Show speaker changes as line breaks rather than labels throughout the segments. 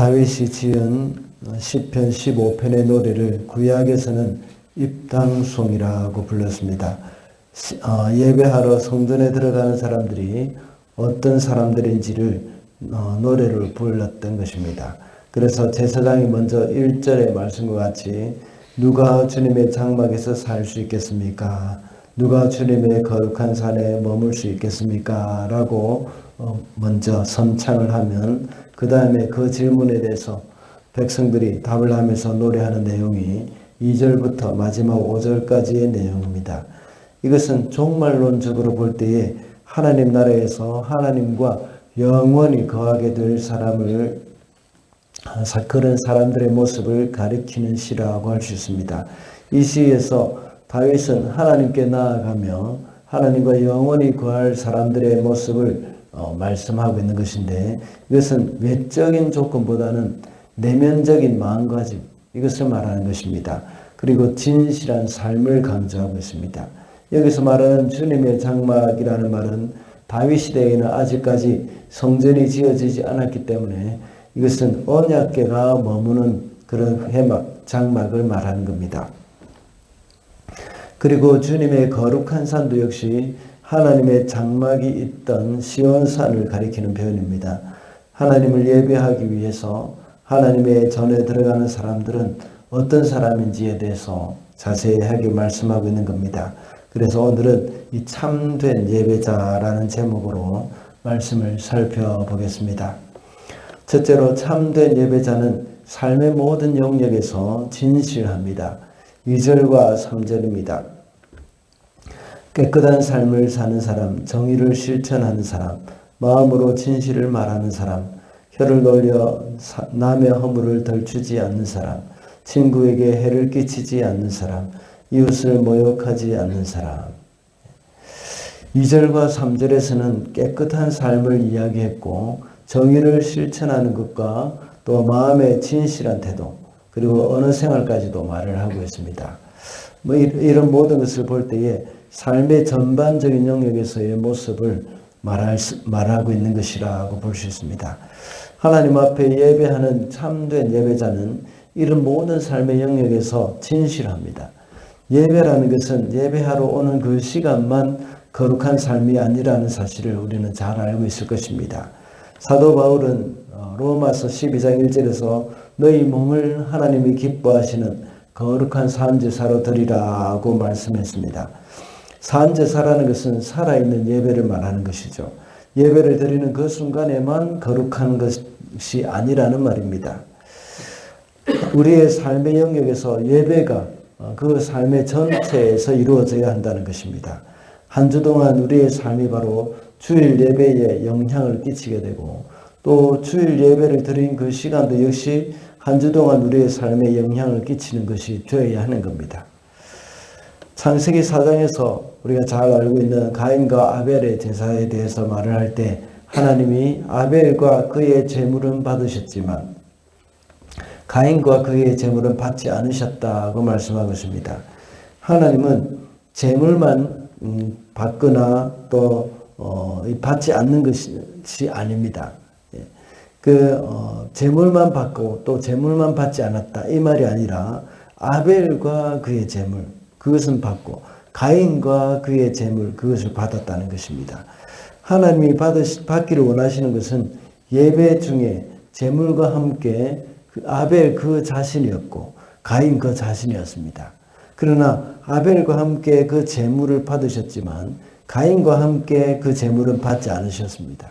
다윗이 지은 시편 15편의 노래를 구약에서는 입당송이라고 불렀습니다. 시- 어, 예배하러 성전에 들어가는 사람들이 어떤 사람들인지를 어, 노래를 불렀던 것입니다. 그래서 제사장이 먼저 1절의 말씀과 같이 누가 주님의 장막에서 살 수 있겠습니까? 누가 주님의 거룩한 산에 머물 수 있겠습니까? 라고 어, 먼저 선창을 하면 그 다음에 그 질문에 대해서 백성들이 답을 하면서 노래하는 내용이 2절부터 마지막 5절까지의 내용입니다. 이것은 종말론적으로 볼 때에 하나님 나라에서 하나님과 영원히 거하게 될 사람을 사- 그런 사람들의 모습을 가리키는 시라고 할 수 있습니다. 이 시에서 다윗은 하나님께 나아가며 하나님과 영원히 거할 사람들의 모습을 어, 말씀하고 있는 것인데 이것은 외적인 조건보다는 내면적인 마음가짐 이것을 말하는 것입니다. 그리고 진실한 삶을 강조하고 있습니다. 여기서 말하는 주님의 장막이라는 말은 다윗 시대에는 아직까지 성전이 지어지지 않았기 때문에 이것은 언약궤가 머무는 그런 회막 장막을 말하는 겁니다. 그리고 주님의 거룩한 산도 역시 하나님의 장막이 있던 시온산을 가리키는 표현입니다. 하나님을 예배하기 위해서 하나님의 전에 들어가는 사람들은 어떤 사람인지에 대해서 자세하게 말씀하고 있는 겁니다. 그래서 오늘은 이 참된 예배자라는 제목으로 말씀을 살펴보겠습니다. 첫째로 참된 예배자는 삶의 모든 영역에서 진실합니다. 2절과 3절입니다. 깨끗한 삶을 사는 사람, 정의를 실천하는 사람, 마음으로 진실을 말하는 사람, 혀를 놀려 사- 남의 허물을 덜추지 않는 사람, 친구에게 해를 끼치지 않는 사람, 이웃을 모욕하지 않는 사람. 2절과 3절에서는 깨끗한 삶을 이야기했고 정의를 실천하는 것과 또 마음의 진실한 태도 그리고 언어 생활까지도 말을 하고 있습니다. 뭐 이- 이런 모든 것을 볼 때에 삶의 전반적인 영역에서의 모습을 말할 수- 말하고 있는 것이라고 볼 수 있습니다. 하나님 앞에 예배하는 참된 예배자는 이런 모든 삶의 영역에서 진실합니다. 예배라는 것은 예배하러 오는 그 시간만 거룩한 삶이 아니라는 사실을 우리는 잘 알고 있을 것입니다. 사도 바울은 어, 로마서 12장 1절에서 너희 몸을 하나님이 기뻐하시는 거룩한 산제사로 드리라고 말씀했습니다. 산제사라는 것은 살아있는 예배를 말하는 것이죠. 예배를 드리는 그 순간에만 거룩한 것이 아니라는 말입니다. 우리의 삶의 영역에서 예배가 어, 그 삶의 전체에서 이루어져야 한다는 것입니다. 한 주 동안 우리의 삶이 바로 주일 예배에 영향을 끼치게 되고 또 주일 예배를 드린 그 시간도 역시 한 주 동안 우리의 삶에 영향을 끼치는 것이 되어야 하는 겁니다. 창세기 4장에서 우리가 잘 알고 있는 가인과 아벨의 제사에 대해서 말을 할 때 하나님이 아벨과 그의 제물은 받으셨지만 가인과 그의 제물은 받지 않으셨다고 말씀하고 있습니다. 하나님은 제물만 음, 받거나 또 어, 받지 않는 것이 아닙니다. 예. 그 어, 제물만 받고 또 제물만 받지 않았다 이 말이 아니라 아벨과 그의 제물 그것은 받고 가인과 그의 제물 그것을 받았다는 것입니다. 하나님이 받으시, 받기를 원하시는 것은 예배 중에 제물과 함께 그 아벨 그 자신이었고 가인 그 자신이었습니다. 그러나 아벨과 함께 그 제물을 받으셨지만 가인과 함께 그 제물은 받지 않으셨습니다.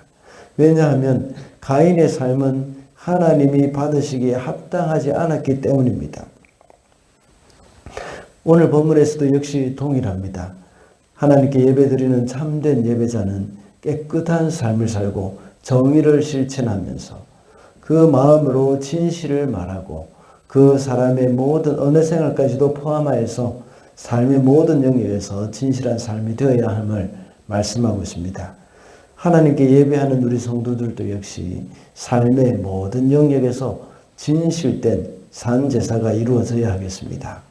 왜냐하면 가인의 삶은 하나님이 받으시기에 합당하지 않았기 때문입니다. 오늘 본문에서도 역시 동일합니다. 하나님께 예배드리는 참된 예배자는 깨끗한 삶을 살고 정의를 실천하면서 그 마음으로 진실을 말하고 그 사람의 모든 언어 생활까지도 포함하여서 삶의 모든 영역에서 진실한 삶이 되어야 함을 말씀하고 있습니다. 하나님께 예배하는 우리 성도들도 역시 삶의 모든 영역에서 진실된 산제사가 이루어져야 하겠습니다.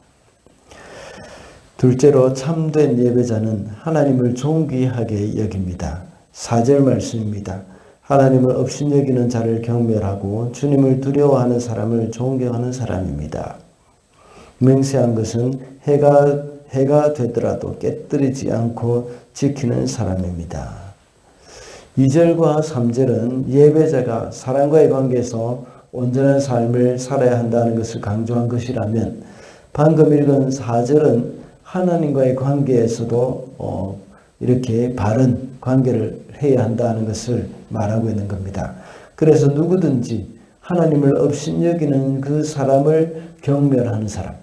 둘째로 참된 예배자는 하나님을 존귀하게 여깁니다. 4절 말씀입니다. 하나님을 업신여기는 자를 경멸하고 주님을 두려워하는 사람을 존경하는 사람입니다. 맹세한 것은 해가 해가 되더라도 깨뜨리지 않고 지키는 사람입니다. 2절과 3절은 예배자가 사람과의 관계에서 온전한 삶을 살아야 한다는 것을 강조한 것이라면 방금 읽은 4절은 하나님과의 관계에서도 어, 이렇게 바른 관계를 해야 한다는 것을 말하고 있는 겁니다. 그래서 누구든지 하나님을 업신여기는 그 사람을 경멸하는 사람,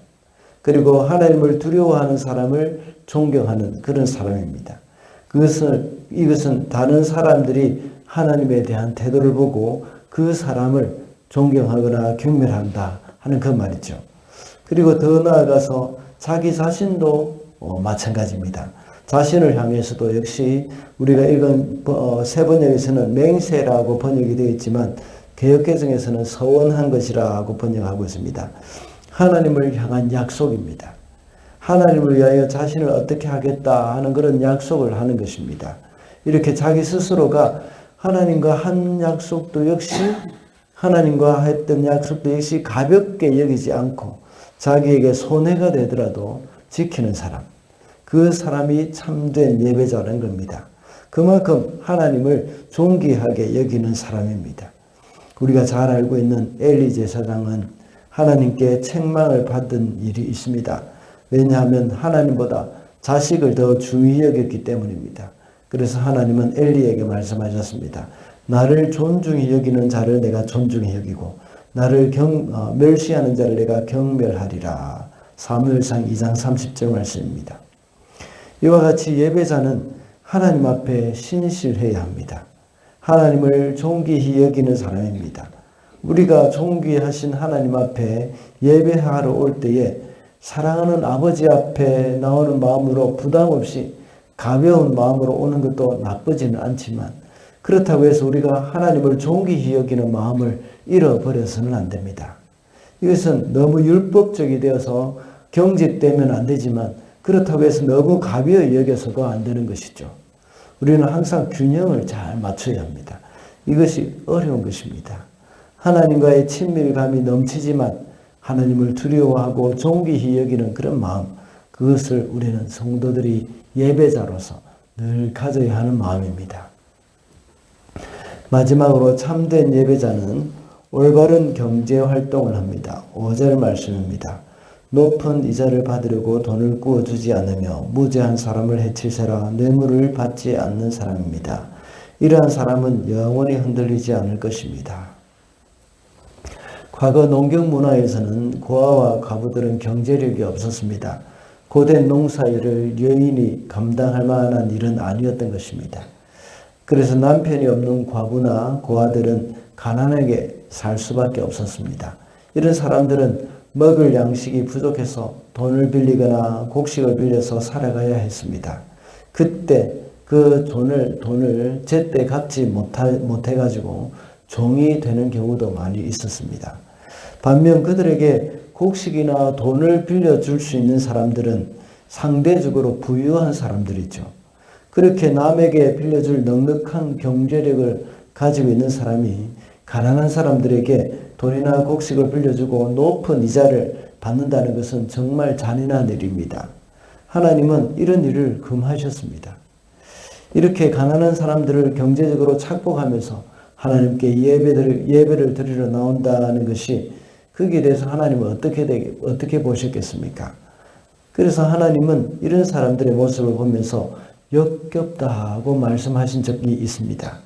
그리고 하나님을 두려워하는 사람을 존경하는 그런 사람입니다. 그것을, 이것은 다른 사람들이 하나님에 대한 태도를 보고 그 사람을 존경하거나 경멸한다 하는 그 말이죠. 그리고 더 나아가서 자기 자신도 어, 마찬가지입니다. 자신을 향해서도 역시 우리가 읽은 어, 세 번역에서는 맹세라고 번역이 되어 있지만 개혁개정에서는 서원한 것이라고 번역하고 있습니다. 하나님을 향한 약속입니다. 하나님을 위하여 자신을 어떻게 하겠다 하는 그런 약속을 하는 것입니다. 이렇게 자기 스스로가 하나님과 한 약속도 역시 하나님과 했던 약속도 역시 가볍게 여기지 않고 자기에게 손해가 되더라도 지키는 사람. 그 사람이 참된 예배자라는 겁니다. 그만큼 하나님을 존귀하게 여기는 사람입니다. 우리가 잘 알고 있는 엘리 제사장은 하나님께 책망을 받은 일이 있습니다. 왜냐하면 하나님보다 자식을 더 중히 여겼기 때문입니다. 그래서 하나님은 엘리에게 말씀하셨습니다. 나를 존중히 여기는 자를 내가 존중히 여기고 나를 경, 어, 멸시하는 자를 내가 경멸하리라. 사무엘상 2장 30절 말씀입니다. 이와 같이 예배자는 하나님 앞에 신실해야 합니다. 하나님을 존귀히 여기는 사람입니다. 우리가 존귀하신 하나님 앞에 예배하러 올 때에 사랑하는 아버지 앞에 나오는 마음으로 부담 없이 가벼운 마음으로 오는 것도 나쁘지는 않지만 그렇다고 해서 우리가 하나님을 존귀히 여기는 마음을 잃어버려서는 안 됩니다. 이것은 너무 율법적이 되어서 경직되면 안 되지만 그렇다고 해서 너무 가벼이 여겨서도 안 되는 것이죠. 우리는 항상 균형을 잘 맞춰야 합니다. 이것이 어려운 것입니다. 하나님과의 친밀감이 넘치지만 하나님을 두려워하고 존귀히 여기는 그런 마음, 그것을 우리는 성도들이 예배자로서 늘 가져야 하는 마음입니다. 마지막으로 참된 예배자는 올바른 경제 활동을 합니다. 5절 말씀입니다. 높은 이자를 받으려고 돈을 구워주지 않으며 무죄한 사람을 해칠세라 뇌물을 받지 않는 사람입니다. 이러한 사람은 영원히 흔들리지 않을 것입니다. 과거 농경 문화에서는 고아와 과부들은 경제력이 없었습니다. 고된 농사일을 여인이 감당할 만한 일은 아니었던 것입니다. 그래서 남편이 없는 과부나 고아들은 가난하게 살 수밖에 없었습니다. 이런 사람들은 먹을 양식이 부족해서 돈을 빌리거나 곡식을 빌려서 살아가야 했습니다. 그때 그 돈을, 돈을 제때 갚지 못해 가지고 종이 되는 경우도 많이 있었습니다. 반면 그들에게 곡식이나 돈을 빌려줄 수 있는 사람들은 상대적으로 부유한 사람들이죠. 그렇게 남에게 빌려줄 넉넉한 경제력을 가지고 있는 사람이 가난한 사람들에게 돈이나 곡식을 빌려주고 높은 이자를 받는다는 것은 정말 잔인한 일입니다. 하나님은 이런 일을 금하셨습니다. 이렇게 가난한 사람들을 경제적으로 착복하면서 하나님께 예배를, 예배를 드리러 나온다는 것이 거기에 대해서 하나님은 어떻게 되게, 어떻게 보셨겠습니까? 그래서 하나님은 이런 사람들의 모습을 보면서 역겹다고 말씀하신 적이 있습니다.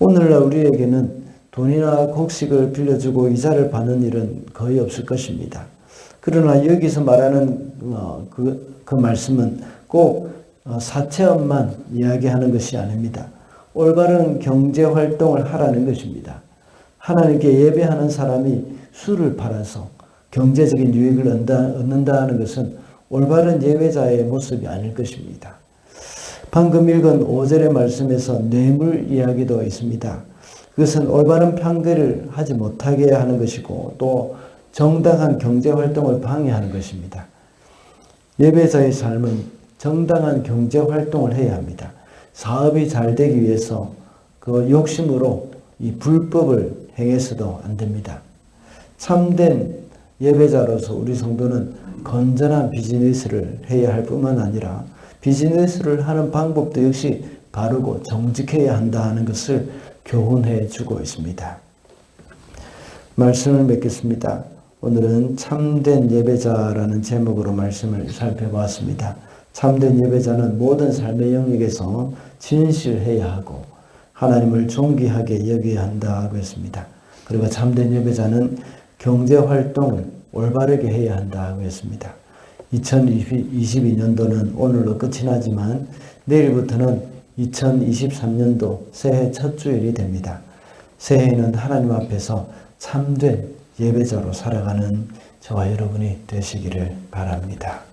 오늘날 우리에게는 돈이나 곡식을 빌려주고 이자를 받는 일은 거의 없을 것입니다. 그러나 여기서 말하는 어, 그, 그 말씀은 꼭 어, 사채업만 이야기하는 것이 아닙니다. 올바른 경제 활동을 하라는 것입니다. 하나님께 예배하는 사람이 술을 팔아서 경제적인 유익을 얻는다, 는 것은 올바른 예배자의 모습이 아닐 것입니다. 방금 읽은 5절의 말씀에서 뇌물 이야기도 있습니다. 그것은 올바른 판결을 하지 못하게 하는 것이고 또 정당한 경제 활동을 방해하는 것입니다. 예배자의 삶은 정당한 경제 활동을 해야 합니다. 사업이 잘 되기 위해서 그 욕심으로 이 불법을 행해서도 안 됩니다. 참된 예배자로서 우리 성도는 건전한 비즈니스를 해야 할 뿐만 아니라 비즈니스를 하는 방법도 역시 바르고 정직해야 한다 하는 것을 교훈해 주고 있습니다. 말씀을 맺겠습니다. 오늘은 참된 예배자라는 제목으로 말씀을 살펴보았습니다. 참된 예배자는 모든 삶의 영역에서 진실해야 하고 하나님을 존귀하게 여겨야 한다고 했습니다. 그리고 참된 예배자는 경제 활동을 올바르게 해야 한다고 했습니다. 2022년도는 오늘로 끝이 나지만 내일부터는 2023년도 새해 첫 주일이 됩니다. 새해에는 하나님 앞에서 참된 예배자로 살아가는 저와 여러분이 되시기를 바랍니다.